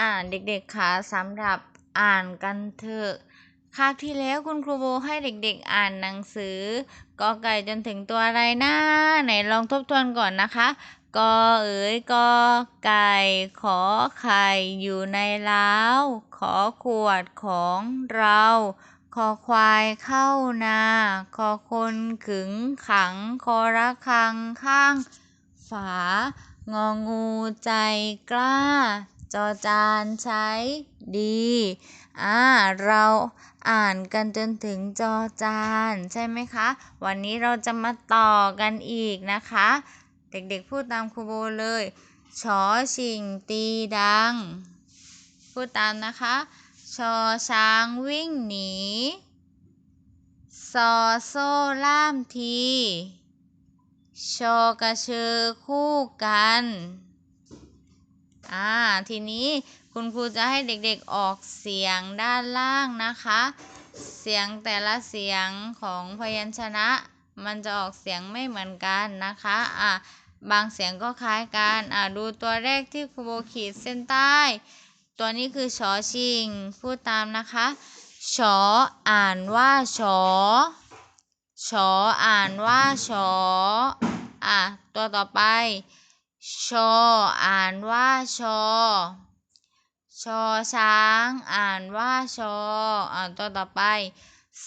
อ่านเด็กๆคะสำหรับอ่านกันเถอะคาบที่แล้วคุณครูโบให้เด็กๆอ่านหนังสือกอไก่จนถึงตัวอะไรนะไหนลองทบทวนก่อนนะคะกอเอ๋ยกอไก่ขอไข่อยู่ในเล้าขอขวดของเราคอควายเข้านาคอคนขึงขังคอระคังข้าง ฝางองูใจกล้า จอจานใช้ดี อ่า เราอ่านกันจนถึงจอจานใช่ไหมคะ วันนี้เราจะมาต่อกันอีกนะคะ เด็กๆพูดตามครูโบเลยชอชิงตีดัง พูดตามนะคะ ชอช้างวิ่งหนีซอโซ่ล่ามที ชอกระเชือคู่กัน อ่าทีนี้คุณครูจะให้เด็กๆออกเสียงด้านล่างนะคะ เสียงแต่ละเสียงของพยัญชนะ มันจะออกเสียงไม่เหมือนกันนะคะอ่าบางเสียงก็คล้ายกันอ่าดูตัวแรกที่ครูโบขีดเส้นใต้ ตัวนี้คือชอชิง พูดตามนะคะชออ่านว่าชอชออ่านว่าชออะตัวต่อไป ชอ อ่านว่าชอ ชอช้าง อ่านว่าชอ อ่าตัวต่อไป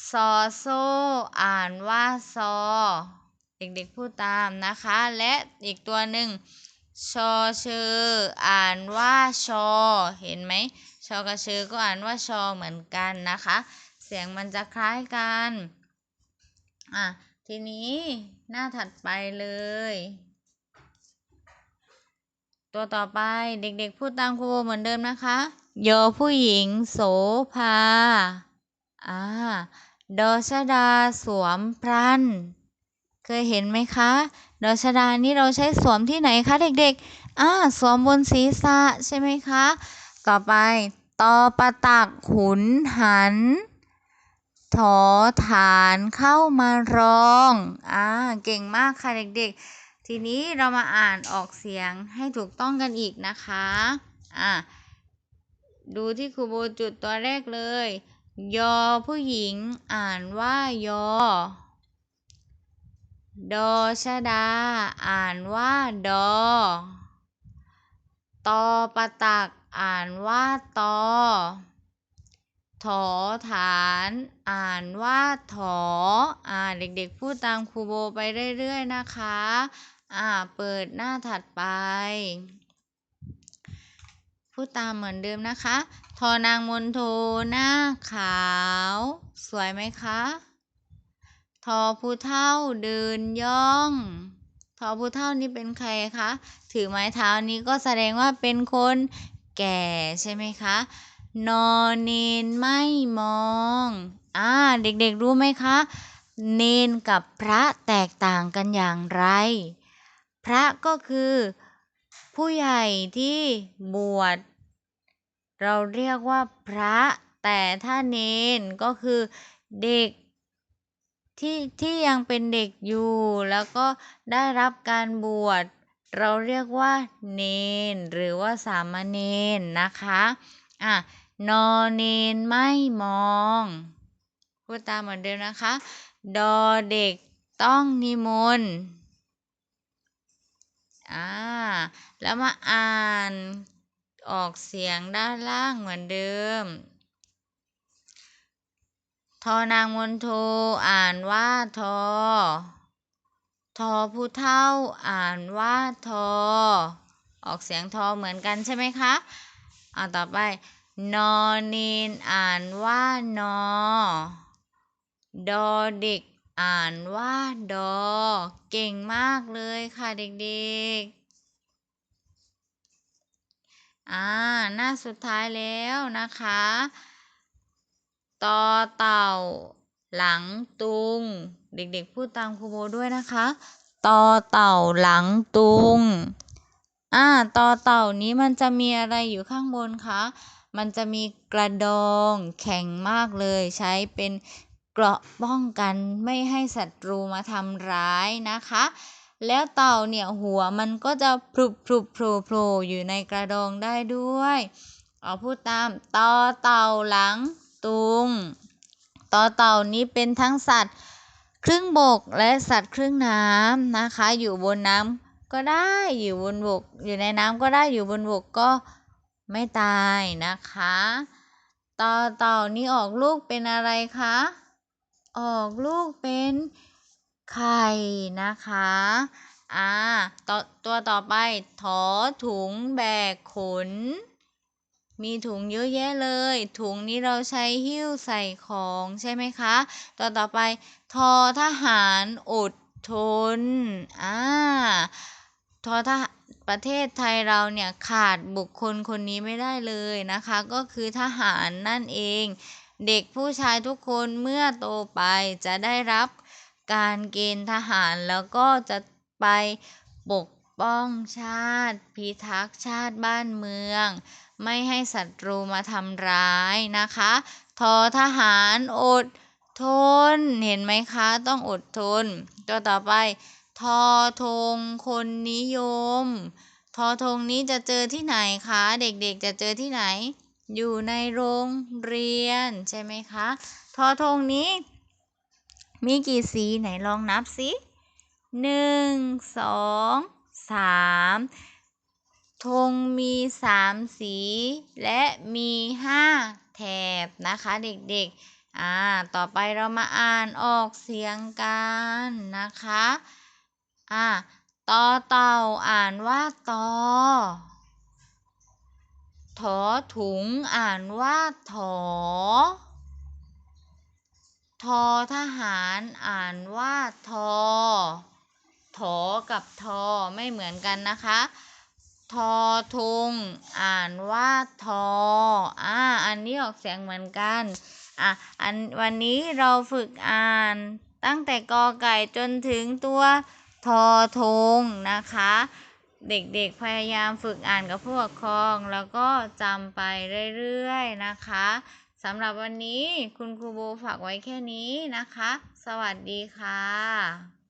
ซอโซ อ่านว่าซอ เด็กๆพูดตามนะคะ และอีกตัวหนึ่งชอเชอ อ่านว่าชอ เห็นไหม ชอกระเชอก็อ่านว่าชอเหมือนกันนะคะ เสียงมันจะคล้ายกัน อะ ทีนี้หน้าถัดไปเลย ตัวต่อไปเด็กๆ พูดตามครูเหมือนเดิมนะคะโยผู้หญิง โสภาอ่าดอชดาสวมพรันเคยเห็นไหมคะดอชดานี่เราใช้สวมที่ไหนคะเด็กๆอ่าสวมบนศีรษะใช่ไหมคะ ต่อไปตอประตักหุนหันถอฐานเข้ามารอง อ่า เก่งมากค่ะเด็กๆ ทีนี้เรามาอ่านออกเสียงให้ถูกต้องกันอีกนะคะอ่าดูที่ครูโบจุดตัวแรกเลย ยอผู้หญิงอ่านว่ายอ ดอชดา อ่านว่าดอ ตอประตัก อ่านว่าตอ ถอฐาน อ่านว่าถอ อ่าเด็กๆพูดตามครูโบไปเรื่อยๆนะคะ อ่า เปิดหน้าถัดไป พูดตามเหมือนเดิมนะคะ ทอนางมนโทหน้าขาว สวยไหมคะ ทอผู้เท่าเดินย่อง ทอผู้เท่านี่เป็นใครคะ ถือไม้เท้านี้ก็แสดงว่าเป็นคนแก่ใช่ไหมคะ นอนเนนไม่มอง อ่า เด็กๆรู้ไหมคะ เนนกับพระแตกต่างกันอย่างไร พระก็คือ ผู้ใหญ่ที่บวช เราเรียกว่าพระ แต่ถ้าเนนก็คือเด็กที่ที่ยังเป็นเด็กอยู่ แล้วก็ได้รับการบวช เราเรียกว่าเนน หรือว่าสามเณรนะคะอะนอเนนไม่มองพูดตามเหมือนเดิมนะคะ ดอเด็กต้องนิมนต์ อ่า แล้วมาอ่านออกเสียงด้านล่างเหมือนเดิม ทอนางมนโทอ่านว่าทอ ทอผู้เท่าอ่านว่าทอ ออกเสียงทอเหมือนกันใช่ไหมคะเอาต่อไป นอนีนอ่านว่านอ ดอเด็กอ่านว่าดอ เก่งมากเลยค่ะเด็กๆ อ่าหน้าสุดท้ายแล้วนะคะต่อเต่า หลังตุง เด็กๆพูดตามครูโบด้วยนะคะต่อเต่าหลังตุงอ่าต่อเต่านี้มันจะมีอะไรอยู่ข้างบนคะมันจะมีกระดองแข็งมากเลย ใช้เป็นเกราะป้องกันไม่ให้ศัตรูมาทำร้ายนะคะ แล้วเต่าเนี่ยหัวมันก็จะพลุบพลุบโผล่โผล่อยู่ในกระดองได้ด้วยเอาพูดตามต่อเต่าหลังตุงต่อเต่านี้เป็นทั้งสัตว์ ครึ่งบกและสัตว์ครึ่งน้ำนะคะ อยู่บนน้ำก็ได้อยู่บนบก อยู่ในน้ำก็ได้อยู่บนบกก็ไม่ตายนะคะต่อเต่านี้ออกลูกเป็นอะไรคะ ออกลูกเป็น ไข่นะคะอ่าตตัวต่อไปถอถุงแบกขน มีถุงเยอะแยะเลย ถุงนี้เราใช้หิ้วใส่ของใช่ไหมคะ ตัวต่อไปทอทหารอดทนอ่าทอทหารประเทศไทยเราเนี่ยขาดบุคคลคนนี้ไม่ได้เลยนะคะ ก็คือทหารนั่นเอง เด็กผู้ชายทุกคนเมื่อโตไปจะได้รับ การเกณฑ์ทหารแล้วก็จะไปปกป้องชาติ พิทักษ์ชาติบ้านเมือง ไม่ให้ศัตรูมาทำร้ายนะคะ ทอทหารอดทน เห็นไหมคะ ต้องอดทน ตัวต่อไป ทอธงคนนิยม ทอธงนี้จะเจอที่ไหนคะ เด็กๆจะเจอที่ไหน อยู่ในโรงเรียนใช่ไหมคะ ทอธงนี้ มีกี่สีไหนลองนับสิหนึ่งสองสามธงมีสามสี และมีห้าแถบนะคะเด็กๆ อ่า ต่อไปเรามาอ่านออกเสียงกันนะคะ อ่าตอเต่าอ่านว่าตอถอถุงอ่านว่าถอ ทอทหารอ่านว่าทอถอกับทอไม่เหมือนกันนะคะ ทอทุงอ่านว่าทออ่าอันนี้ออกเสียงเหมือนกันอะอันวันนี้เราฝึกอ่านตั้งแต่กอไก่จนถึงตัวทอทงนะคะ เด็กๆพยายามฝึกอ่านกับผู้ปกครอง แล้วก็จำไปเรื่อยๆนะคะ สำหรับวันนี้คุณครูโบฝากไว้แค่นี้นะคะ สวัสดีค่ะ